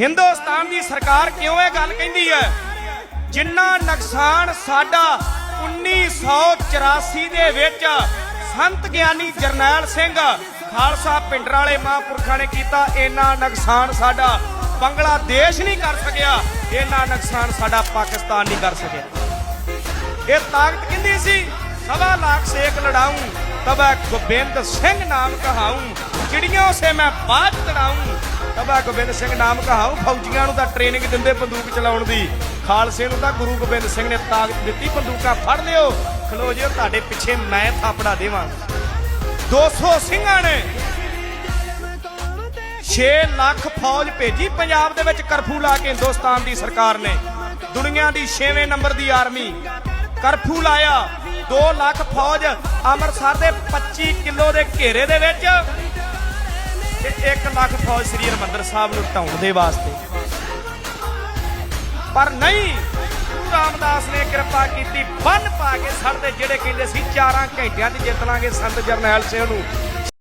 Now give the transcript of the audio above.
ਹਿੰਦੁਸਤਾਨ ਦੀ ਸਰਕਾਰ ਕਿਉਂ ਇਹ ਗੱਲ ਕਹਿੰਦੀ ਹੈ? ਜਿੰਨਾ ਨੁਕਸਾਨ ਸਾਡਾ 1984 ਦੇ ਵਿੱਚ ਸੰਤ ਗਿਆਨੀ ਜਰਨੈਲ ਸਿੰਘ ਖਾਲਸਾ ਪਿੰਡਰ ਵਾਲੇ ਮਹਾਂਪੁਰਖਾਂ ਨੇ ਕੀਤਾ, ਇੰਨਾ ਨੁਕਸਾਨ ਸਾਡਾ ਬੰਗਲਾਦੇਸ਼ ਨਹੀਂ ਕਰ ਸਕਿਆ, ਇੰਨਾ ਨੁਕਸਾਨ ਸਾਡਾ ਪਾਕਿਸਤਾਨ ਨਹੀਂ ਕਰ ਸਕਿਆ। ਇਹ ਤਾਕਤ ਕਿੰਦੀ ਸੀ? ਸਵਾ ਲੱਖ ਸੇਖ ਲੜਾਉਂ ਤਬੈ ਗੋਬਿੰਦ ਸਿੰਘ ਨਾਮ ਕਹਾਉਂ ਚਿੜੀਆਂ ਸੇ ਮੈਂ ਬਾਤ ਤੜਾਉਂ ਤਬੈ ਗੋਬਿੰਦ ਸਿੰਘ ਨਾਮ ਕਹਾऊं ਫੌਜੀਆਂ ਨੂੰ ਤਾਂ ਟ੍ਰੇਨਿੰਗ ਦਿੰਦੇ ਬੰਦੂਕ ਚਲਾਉਣ ਦੀ। ਖਾਲਸੇ ਨੂੰ ਤਾਂ ਗੁਰੂ ਗੋਬਿੰਦ ਸਿੰਘ ਨੇ ਤਾਕਤ ਦਿੱਤੀ, ਬੰਦੂਕਾਂ ਫੜ ਲਿਓ। ਖਲੋ ਜਿਓ, ਤੁਹਾਡੇ ਪਿੱਛੇ ਮੈਂ ਥਾਪੜਾ ਦੇਵਾਂ। 200 ਸਿੰਘਾਂ ਨੇ 6 ਲੱਖ ਫੌਜ ਭੇਜੀ। ਪੰਜਾਬ ਦੇ ਵਿੱਚ ਕਰਫਿਊ ਲਾ ਕੇ ਹਿੰਦੁਸਤਾਨ ਦੀ ਸਰਕਾਰ ਨੇ। ਦੁਨੀਆ ਦੀ 6ਵੇਂ ਨੰਬਰ ਦੀ ਆਰਮੀ ਕਰਫਿਊ ਲਾਇਆ। 2 ਲੱਖ ਫੌਜ ਅੰਮ੍ਰਿਤਸਰ ਦੇ 25 ਕਿਲੋ ਦੇ ਘੇਰੇ ਦੇ ਵਿੱਚ ਤੇ 1 ਲੱਖ ਫੌਜ ਸ੍ਰੀ ਹਰਿਮੰਦਰ ਸਾਹਿਬ ਨੂੰ ਢਾਉਣ ਦੇ ਵਾਸਤੇ। ਪਰ ਨਹੀਂ, ਗੁਰੂ ਰਾਮਦਾਸ ਨੇ ਕਿਰਪਾ ਕੀਤੀ, ਬੰਨ ਪਾ ਕੇ ਸਾਡੇ ਜਿਹੜੇ ਕਹਿੰਦੇ ਸੀ 4 ਘੰਟਿਆਂ 'ਚ ਜਿੱਤ ਲਾਂਗੇ ਸੰਤ ਜਰਨੈਲ ਸਿੰਘ ਨੂੰ।